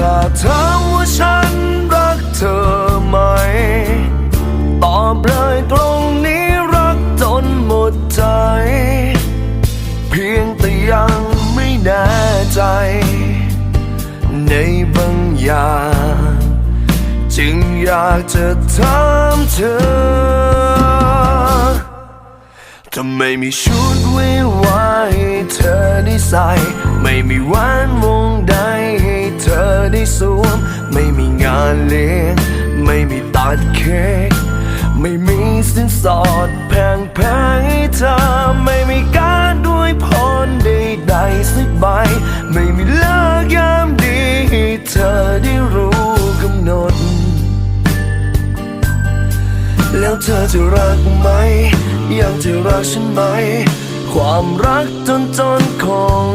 ถ้าถามว่าฉันรักเธอไหม ตอบเลยตรงนี้รักจนหมดใจ เพียงแต่ยังไม่แน่ใจ ในบางอย่างจึงอยากจะถามเธอทำไมมีชุดวิวาให้เธอได้ใส่ ไม่มีแหวนวงใด สวม ไม่มีงานเลี้ยง ไม่มีตัดเค้กไม่มีสินสอดแพงแพงๆให้เธอ ไม่มีการด้วยพรใดๆสักใบ ไม่มีเลิกยามดีให้เธอได้รู้กำหนด แล้วเธอจะรักไหม ยังจะรักฉันไหม ความรักจนจนของ